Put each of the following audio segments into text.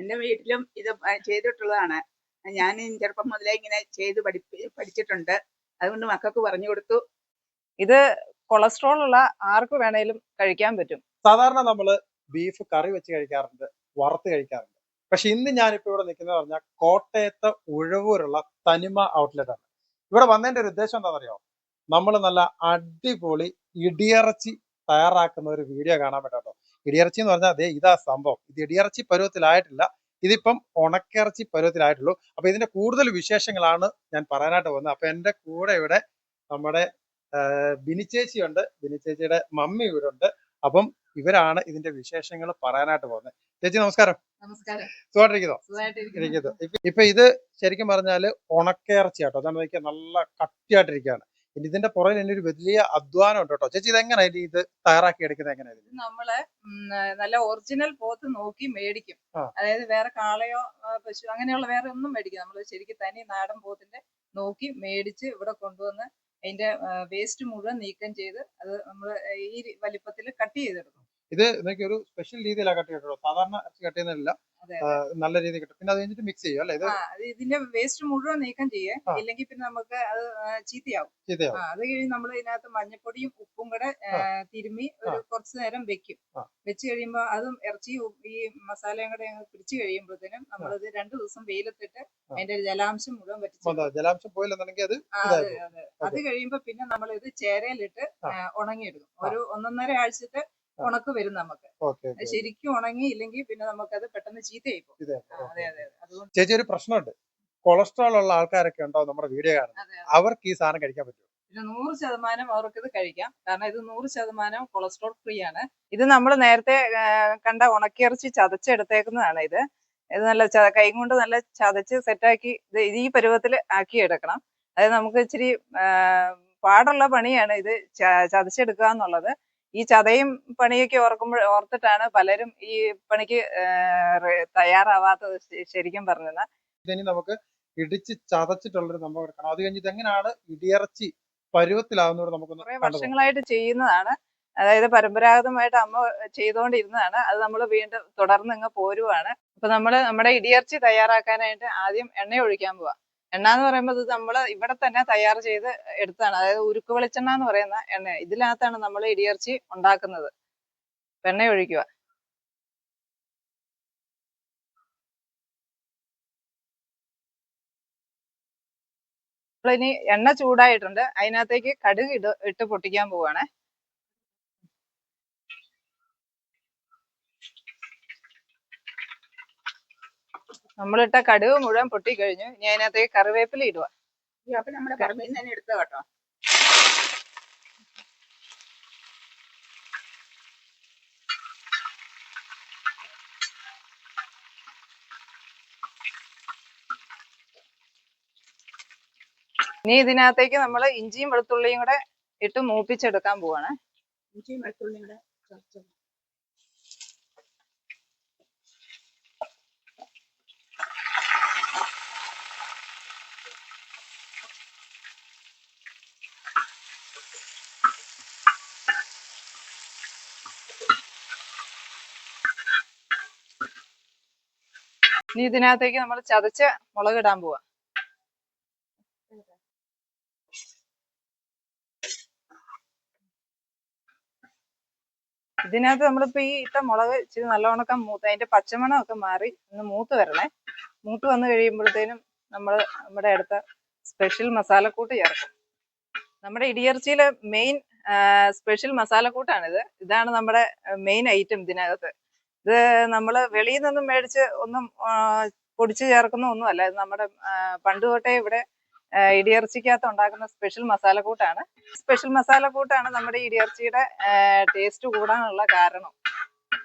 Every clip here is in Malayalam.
എന്റെ വീട്ടിലും ഇത് ചെയ്തിട്ടുള്ളതാണ്. ഞാൻ ചെറുപ്പം മുതലേ ഇങ്ങനെ ചെയ്ത് പഠിപ്പി പഠിച്ചിട്ടുണ്ട്. അതുകൊണ്ട് മക്കൾക്ക് പറഞ്ഞു കൊടുത്തു. ഇത് കൊളസ്ട്രോൾ ഉള്ള ആർക്ക് വേണേലും കഴിക്കാൻ പറ്റും. സാധാരണ നമ്മൾ ബീഫ് കറി വെച്ച് കഴിക്കാറുണ്ട് വറുത്ത് കഴിക്കാറുണ്ട്. പക്ഷെ ഇന്ന് ഞാനിപ്പോ ഇവിടെ നിൽക്കുന്നത് പറഞ്ഞാൽ കോട്ടയത്തെ ഉഴവൂരുള്ള തനിമ ഔട്ട്ലെറ്റ് ആണ്. ഇവിടെ വന്നതിന്റെ ഒരു ഉദ്ദേശം എന്താണെന്നറിയോ? നമ്മൾ നല്ല അടിപൊളി ഇടിയറച്ചി തയ്യാറാക്കുന്ന ഒരു വീഡിയോ കാണാൻ പറ്റാട്ടോ ഇടിയിറച്ചി എന്ന് പറഞ്ഞാൽ അതെ ഇതാ സംഭവം. ഇത് ഇടിയിറച്ചി പരുവത്തിലായിട്ടില്ല ഇതിപ്പം ഉണക്കിറച്ചി പരുവത്തിലായിട്ടുള്ളൂ. അപ്പൊ ഇതിന്റെ കൂടുതൽ വിശേഷങ്ങളാണ് ഞാൻ പറയാനായിട്ട് പോകുന്നത്. അപ്പൊ എന്റെ കൂടെ ഇവിടെ നമ്മുടെ ബിനിച്ചേച്ചിയുണ്ട് ബിനിച്ചേച്ചിയുടെ ബിനി ചേച്ചിയുടെ മമ്മി ഇവിടെ ഉണ്ട്. അപ്പം ഇവരാണ് ഇതിന്റെ വിശേഷങ്ങൾ പറയാനായിട്ട് പോകുന്നത്. ചേച്ചി നമസ്കാരം. നമസ്കാരം. സുഖമായിട്ടിരിക്കുന്നോ? ഇരിക്കുന്നു. ഇപ്പൊ- ഇപ്പൊ ഇത് ശരിക്കും പറഞ്ഞാൽ ഉണക്കയിറച്ചി കേട്ടോ അതാണ് നോക്കിയാൽ നല്ല കട്ടിയായിട്ടിരിക്കുകയാണ്. ഇനി ഇതിന്റെ പുറകിൽ ഇനി ഒരു വലിയ അധ്വാനം ഉണ്ട് കേട്ടോ. ചേച്ചി ഇതെങ്ങനെ ഇനി ഇത് തയ്യാറാക്കി എടുക്കുന്നത് എങ്ങനെ നമ്മൾ നല്ല ഒറിജിനൽ പോത്ത് നോക്കി മേടിക്കും. അതായത് വേറെ കാളയോ പശു അങ്ങനെയുള്ള വേറെ ഒന്നും മേടിക്കും നമ്മൾ ശരിക്കും തനി നാടൻ പോത്തിന്റെ നോക്കി മേടിച്ച് ഇവിടെ കൊണ്ടുവന്ന് അതിന്റെ വേസ്റ്റ് മുഴുവൻ നീക്കം ചെയ്ത് അത് നമ്മൾ ഈ വലിപ്പത്തിൽ കട്ട് ചെയ്തെടുക്കും. ഇത് നോക്കി ഒരു സ്പെഷ്യൽ രീതിയിലാണ് കട്ട് ചെയ്തിട്ടുള്ളൂ സാധാരണ കട്ട് ചെയ്യുന്നില്ല ആ, നല്ല രീതിയിൽ കിട്ടും. പിന്നെ അത് കഴിഞ്ഞിട്ട് മിക്സ് ചെയ്യും അല്ലേ? ഇത് ഇതിന്റെ വേസ്റ്റ് മുഴുവൻ നീക്കം ചെയ്യേ. ഇല്ലെങ്കിൽ പിന്നെ നമുക്ക് അത് ചീത്തയാവും. ചീത്തയാവും. അത് കഴിഞ്ഞ് നമ്മൾ ഇതിനകത്ത് മഞ്ഞപ്പൊടിയും ഉപ്പും കൂടെ തിരുമ്മി ഒരു കുറച്ച് നേരം വെക്കും. വെച്ച് കഴിയുമ്പോൾ അതും ഇറച്ചി ഈ മസാലയും കൂടെ പിടിച്ചു കഴിയുമ്പോഴത്തേനും നമ്മളിത് രണ്ടു ദിവസം വെയിലത്തിട്ട് അതിന്റെ ജലാംശം മുഴുവൻ പറ്റിച്ചു ജലാംശം പോയില്ലെന്നുണ്ടെങ്കിൽ അത് അതെ, അതെ. അത് കഴിയുമ്പോ പിന്നെ നമ്മൾ ഇത് ചേരയിലിട്ട് ഉണങ്ങിയെടുക്കും ഒരു ഒന്നൊന്നര ആഴ്ചത്തെ. ഉണക്ക് വരും നമുക്ക്. അത് ശരിക്കും ഉണങ്ങി ഇല്ലെങ്കിൽ പിന്നെ നമുക്കത് പെട്ടെന്ന് ചീത്തയായി പോകും. അതെ അതെ അതെ. ചേച്ചി ഒരു പ്രശ്നമുണ്ട്. കൊളസ്ട്രോൾ ഉള്ള ആൾക്കാരൊക്കെ ഉണ്ടോ നമ്മുടെ വീഡിയോ കാണുന്നത്? അവർക്ക് ഈ സാധനം കഴിക്കാൻ പറ്റും പിന്നെ നൂറ് ശതമാനം അവർക്ക് ഇത് കഴിക്കാം. കാരണം ഇത് നൂറ് ശതമാനം കൊളസ്ട്രോൾ ഫ്രീ ആണ്. ഇത് നമ്മൾ നേരത്തെ കണ്ട ഉണക്കിയിറച്ചി ചതച്ചെടുത്തേക്കുന്നതാണ് ഇത്. ഇത് നല്ല കൈ കൊണ്ട് നല്ല ചതച്ച് സെറ്റാക്കി ഇത് ഈ പരുവത്തിൽ ആക്കി എടുക്കണം അതായത് നമുക്ക് ഇച്ചിരി പാടുള്ള പണിയാണ് ഇത് ചതച്ചെടുക്കുക എന്നുള്ളത്. ഈ ചതയും പണിയൊക്കെ ഓർക്കുമ്പോൾ ഓർത്തിട്ടാണ് പലരും ഈ പണിക്ക് തയ്യാറാവാത്തത് ശരിക്കും പറഞ്ഞത് ഇതിനി നമുക്ക് ഇടിച്ച് ചതച്ചിട്ടുള്ളൊരു സംഭവം എടുക്കണം. അത് കഴിഞ്ഞിട്ട് എങ്ങനെയാണ് ഇടിയിറച്ചി പരുവത്തിലാവുന്നത് നമുക്ക് കുറെ വർഷങ്ങളായിട്ട് ചെയ്യുന്നതാണ്. അതായത് പരമ്പരാഗതമായിട്ട് അമ്മ ചെയ്തുകൊണ്ടിരുന്നതാണ് അത് നമ്മൾ വീണ്ടും തുടർന്ന് ഇങ്ങ് പോരുവാണ്. അപ്പൊ നമ്മൾ നമ്മുടെ ഇടിയിറച്ചി തയ്യാറാക്കാനായിട്ട് ആദ്യം എണ്ണ ഒഴിക്കാൻ പോവാ. എണ്ണ എന്ന് പറയുമ്പോൾ ഇത് നമ്മൾ ഇവിടെ തന്നെ തയ്യാർ ചെയ്ത് എടുത്താണ് അതായത് ഉരുക്ക് വെളിച്ചെണ്ണ എന്ന് പറയുന്ന എണ്ണ. ഇതിനകത്താണ് നമ്മൾ ഇടിയിറച്ചി ഉണ്ടാക്കുന്നത്. വെണ്ണ ഒഴിക്കുക. നമ്മളിനി എണ്ണ ചൂടായിട്ടുണ്ട്. അതിനകത്തേക്ക് കടുക് ഇട് ഇട്ട് പൊട്ടിക്കാൻ പോവാണ്. നമ്മളിട്ട കടുക് മുഴുവൻ പൊട്ടി കഴിഞ്ഞു ഇനി അതിനകത്തേക്ക് കറിവേപ്പില ഇടുക. അപ്പൊ നമ്മുടെ തന്നെ എടുത്തോ കേട്ടോ. ഇനി ഇതിനകത്തേക്ക് നമ്മൾ ഇഞ്ചിയും വെളുത്തുള്ളിയും കൂടെ ഇട്ട് മൂപ്പിച്ചെടുക്കാൻ പോവാണ്. ഇഞ്ചിയും വെളുത്തുള്ളിയും കൂടെ ഇനി ഇതിനകത്തേക്ക് നമ്മൾ ചതച്ച് മുളക് ഇടാൻ പോവാ. ഇതിനകത്ത് നമ്മളിപ്പോ ഈ ഇട്ട മുളക് ഇച്ചിരി നല്ലോണക്കം മൂത്ത് അതിന്റെ പച്ചമണം ഒക്കെ മാറി ഒന്ന് മൂത്ത് വരണേ. മൂത്ത് വന്നു കഴിയുമ്പോഴത്തേനും നമ്മൾ നമ്മുടെ അടുത്ത സ്പെഷ്യൽ മസാലക്കൂട്ട് ചേർക്കും. നമ്മുടെ ഇടിയർച്ചിയിലെ മെയിൻ സ്പെഷ്യൽ മസാലക്കൂട്ടാണിത്. ഇതാണ് നമ്മുടെ മെയിൻ ഐറ്റം ഇതിനകത്ത്. ഇത് നമ്മൾ വെളിയിൽ നിന്നും മേടിച്ച് ഒന്നും പൊടിച്ചു ചേർക്കുന്ന ഒന്നുമല്ല ഇത് നമ്മുടെ പണ്ട് തൊട്ടേ ഇവിടെ ഇടിയർച്ചിക്കകത്ത് ഉണ്ടാക്കുന്ന സ്പെഷ്യൽ മസാലക്കൂട്ടാണ് സ്പെഷ്യൽ മസാലക്കൂട്ടാണ് നമ്മുടെ ഇടിയർച്ചിയുടെ ടേസ്റ്റ് കൂടാനുള്ള കാരണം.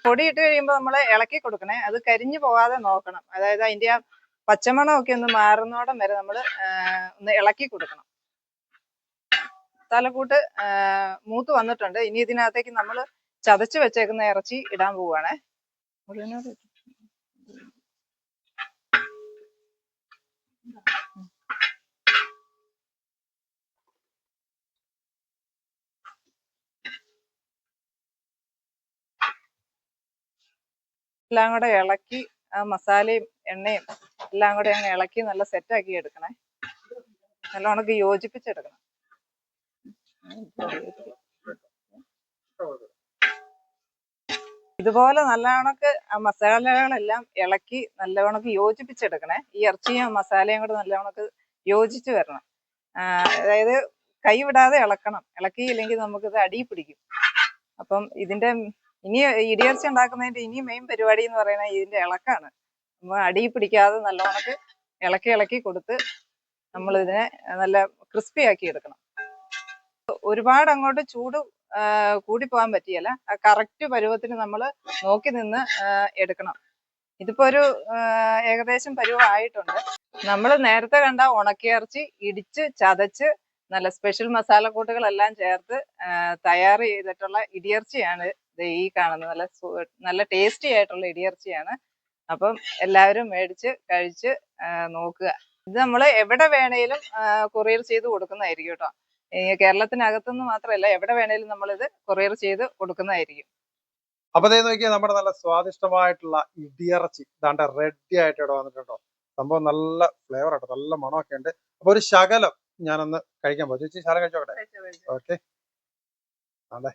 പൊടി ഇട്ട് കഴിയുമ്പോൾ നമ്മൾ ഇളക്കി കൊടുക്കണേ. അത് കരിഞ്ഞു പോകാതെ നോക്കണം. അതായത് അതിന്റെ ആ പച്ചമണമൊക്കെ ഒന്ന് മാറുന്നോടം വരെ നമ്മൾ ഒന്ന് ഇളക്കി കൊടുക്കണം. മസാലക്കൂട്ട് മൂത്ത് വന്നിട്ടുണ്ട്. ഇനി ഇതിനകത്തേക്ക് നമ്മൾ ചതച്ച് വെച്ചേക്കുന്ന ഇറച്ചി ഇടാൻ പോവുകയാണേ. ഇട്ട്. എല്ലാം കൂടെ ഇളക്കി ആ മസാലയും എണ്ണയും എല്ലാം കൂടെ അങ്ങ് ഇളക്കി നല്ല സെറ്റാക്കി എടുക്കണേ നല്ല ഉണക്ക് യോജിപ്പിച്ചെടുക്കണം ഇതുപോലെ നല്ലവണ്ണക്ക് മസാലകളെല്ലാം ഇളക്കി നല്ലവണ്ണക്ക് യോജിപ്പിച്ചെടുക്കണേ. ഈ ഇറച്ചിയും മസാലയും കൂടെ നല്ലവണ്ണക്ക് യോജിച്ച് വരണം. അതായത് കൈ വിടാതെ ഇളക്കണം. ഇളക്കിയില്ലെങ്കിൽ നമുക്കിത് അടി പിടിക്കും. അപ്പം ഇതിന്റെ ഇനി ഇടിയർച്ച ഉണ്ടാക്കുന്നതിന്റെ ഇനി മെയിൻ പരിപാടി എന്ന് പറയുന്നത് ഇതിന്റെ ഇളക്കാണ്. നമ്മൾ അടി പിടിക്കാതെ നല്ലവണ്ണക്ക് ഇളക്കി ഇളക്കി കൊടുത്ത് നമ്മൾ ഇതിനെ നല്ല ക്രിസ്പി ആക്കി എടുക്കണം. ഒരുപാട് അങ്ങോട്ട് ചൂട് ആ, കൂടി പോകാൻ പറ്റിയല്ല. കറക്റ്റ് പരുവത്തിന് നമ്മൾ നോക്കി നിന്ന് എടുക്കണം. ഇതിപ്പോ ഒരു ഏകദേശം പരുവമായിട്ടുണ്ട് നമ്മൾ നേരത്തെ കണ്ട ഉണക്കിയിറച്ചി ഇടിച്ച് ചതച്ച് നല്ല സ്പെഷ്യൽ മസാല കൂട്ടുകളെല്ലാം ചേർത്ത് തയ്യാർ ചെയ്തിട്ടുള്ള ഇടിയിറച്ചിയാണ് ഈ കാണുന്നത്. നല്ല നല്ല ടേസ്റ്റി ആയിട്ടുള്ള ഇടിയിറച്ചിയാണ് അപ്പം എല്ലാവരും മേടിച്ച് കഴിച്ച് നോക്കുക. ഇത് നമ്മൾ എവിടെ വേണേലും കൊറിയർ ചെയ്ത് കൊടുക്കുന്നതായിരിക്കും കേട്ടോ. കേരളത്തിനകത്തുനിന്ന് മാത്രമല്ല എവിടെ വേണേലും നമ്മളിത് കൊറിയർ ചെയ്ത് കൊടുക്കുന്നതായിരിക്കും. അപ്പൊ ദേ നോക്കിയാൽ നമ്മുടെ നല്ല സ്വാദിഷ്ടമായിട്ടുള്ള ഇടിയിറച്ചി. ദാണ്ട റെഡി ആയിട്ട് ഇവിടെ വന്നിട്ടുണ്ടോ? സംഭവം നല്ല ഫ്ലേവർ ആട്ടോ നല്ല മണമൊക്കെ ഉണ്ട്. അപ്പൊ ഒരു ശകലം ഞാനൊന്ന് കഴിക്കാൻ പോകും ചേച്ചി ശകലം കഴിച്ചോട്ടെ ഓക്കെ. അതെ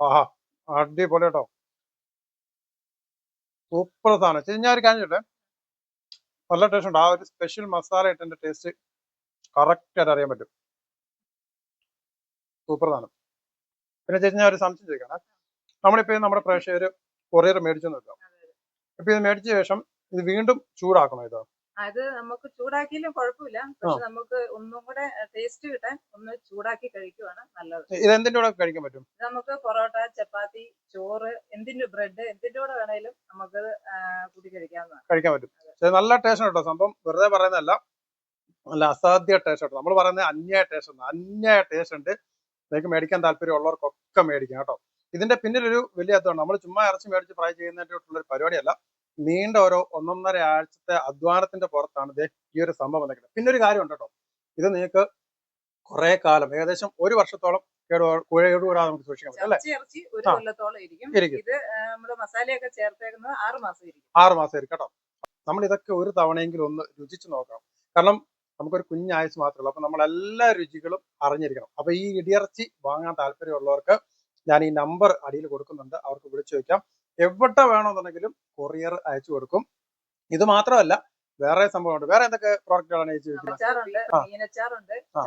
ആഹാ അടിപൊളി കേട്ടോ. സൂപ്പർ സാധനം. ചേച്ചി ഞാൻ ഒരു കാര്യം ചോട്ടെ നല്ല ടേസ്റ്റ് ഉണ്ട്. ആ ഒരു സ്പെഷ്യൽ മസാല ഇട്ടതിന്റെ ടേസ്റ്റ് കറക്റ്റായിട്ട് അറിയാൻ പറ്റും. സൂപ്പർ സാധനം പിന്നെ ചേച്ചി ഞാൻ ഒരു സംശയം ചോദിക്കണം. നമ്മളിപ്പോ നമ്മുടെ പ്രേക്ഷകർ കൊറിയർ മേടിച്ചു നോക്കാം ഇപ്പൊ ഇത് മേടിച്ച ശേഷം ഇത് വീണ്ടും ചൂടാക്കണോ ഇത്? അത് നമുക്ക് ചൂടാക്കിയാലും കുഴപ്പമില്ല. പക്ഷെ നമുക്ക് ഒന്നും കൂടെ ടേസ്റ്റ് കിട്ടാൻ ഒന്ന് ചൂടാക്കി കഴിക്കുവാണ് നല്ലത്. ഇത് എന്തിന്റെ കൂടെ കഴിക്കാൻ പറ്റും? നമുക്ക് പൊറോട്ട ചപ്പാത്തി ചോറ് എന്തിന്റെ ബ്രെഡ് എന്തിന്റെ കൂടെ വേണേലും നമുക്ക് കൂട്ടി കഴിക്കാവുന്നതാണ്. കഴിക്കാൻ പറ്റും. പക്ഷെ നല്ല ടേസ്റ്റ് കേട്ടോ സംഭവം വെറുതെ പറയുന്നതല്ല. നല്ല അസാധ്യ ടേസ്റ്റ് കേട്ടോ നമ്മൾ പറയുന്നത് അന്യായ ടേസ്റ്റ് ഉണ്ട്? അന്യായ ടേസ്റ്റ് ഉണ്ട്. നിങ്ങൾക്ക് മേടിക്കാൻ താല്പര്യം ഉള്ളവർക്കൊക്കെ മേടിക്കാം കേട്ടോ. ഇതിന്റെ പിന്നിലൊരു വലിയ അധ്വാനം. നമ്മൾ ചുമ്മാ ഇറച്ചി മേടിച്ച് ഫ്രൈ ചെയ്യുന്നതായിട്ടുള്ള ഒരു പരിപാടിയല്ല. നീണ്ട ഓരോ ഒന്നൊന്നര ആഴ്ചത്തെ അധ്വാനത്തിന്റെ പുറത്താണ് ഇത് ഈ ഒരു സംഭവം വന്നിരിക്കുന്നത്. പിന്നെ ഒരു കാര്യം ഉണ്ട് കേട്ടോ. ഇത് നിങ്ങൾക്ക് കുറെ കാലം ഏകദേശം ഒരു വർഷത്തോളം കേടുകൂടാതെ നമുക്ക് സൂക്ഷിക്കാൻ പറ്റും അല്ലേ? ഇരിക്കും. ഇരിക്കും. ഇത് നമ്മുടെ മസാലയൊക്കെ ചേർത്തേക്കുന്നത് ആറ് മാസം ഇരിക്കും. ആറ് മാസം ആയിരിക്കും കേട്ടോ. നമ്മൾ ഇതൊക്കെ ഒരു തവണയെങ്കിലും ഒന്ന് രുചിച്ച് നോക്കണം. കാരണം നമുക്കൊരു കുഞ്ഞായുസ് മാത്രമേ ഉള്ളൂ. അപ്പൊ നമ്മൾ എല്ലാ രുചികളും അറിഞ്ഞിരിക്കണം. അപ്പൊ ഈ ഇടിയിറച്ചി വാങ്ങാൻ താല്പര്യമുള്ളവർക്ക് ഞാൻ ഈ നമ്പർ അടിയിൽ കൊടുക്കുന്നുണ്ട്. അവർക്ക് വിളിച്ചു വയ്ക്കാം എവിടെ വേണമെന്നുണ്ടെങ്കിലും കൊറിയർ അയച്ചു കൊടുക്കും. ഇത് മാത്രമല്ല വേറെ സംഭവമുണ്ട്. വേറെ എന്തൊക്കെ പ്രോഡക്റ്റുകളാണ് അയച്ചു വെക്കുന്നത്.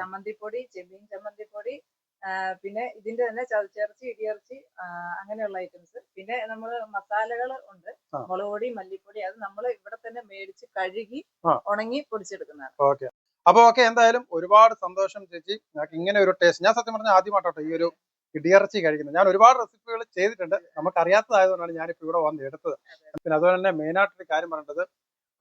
ചമ്മന്തിപ്പൊടി ചെമ്മീൻ ചമ്മന്തിപ്പൊടി പിന്നെ ഇതിന്റെ തന്നെ ചതച്ചിറച്ചി ഇടിയിറച്ചി അങ്ങനെയുള്ള ഐറ്റംസ് പിന്നെ നമ്മൾ മസാലകൾ ഉണ്ട്. മുളക് പൊടി മല്ലിപ്പൊടി അത് നമ്മൾ ഇവിടെ തന്നെ മേടിച്ച് കഴുകി ഉണങ്ങി പൊടിച്ചെടുക്കുന്നതാണ്. ഓക്കെ. അപ്പൊ ഓക്കെ എന്തായാലും ഒരുപാട് സന്തോഷം ചേച്ചി. ഞങ്ങൾക്ക് ഇങ്ങനെ ഒരു ടേസ്റ്റ് ഞാൻ സത്യം പറഞ്ഞാൽ ആദ്യമായിട്ടോ ഈ ഒരു ഇടിയിറച്ചി കഴിക്കുന്നത്. ഞാൻ ഒരുപാട് റെസിപ്പികൾ ചെയ്തിട്ടുണ്ട്. നമുക്ക് അറിയാത്തതായതുകൊണ്ടാണ് ഞാനിപ്പോ ഇവിടെ വന്ന് എടുത്തത്. പിന്നെ അതുപോലെ തന്നെ മെയിൻ ആയിട്ടൊരു കാര്യം പറയേണ്ടത്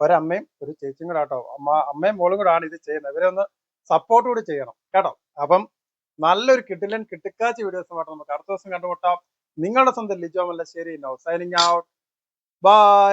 ഒരമ്മയും ഒരു ചേച്ചിയും കൂടെ ആട്ടോ. അമ്മ അമ്മയും മോളും കൂടെ ആണ് ഇത് ചെയ്യുന്നത്. ഇവരെ ഒന്ന് സപ്പോർട്ട് കൂടി ചെയ്യണം. കേട്ടോ? അപ്പം നല്ലൊരു കിട്ടിലൻ കിട്ടിക്കാച്ചി വീഡിയോസുമായിട്ട് നമുക്ക്. അടുത്ത ദിവസം കണ്ടുമുട്ടാം. നിങ്ങളുടെ സ്വന്തം Lijo Mallassery. No signing out bye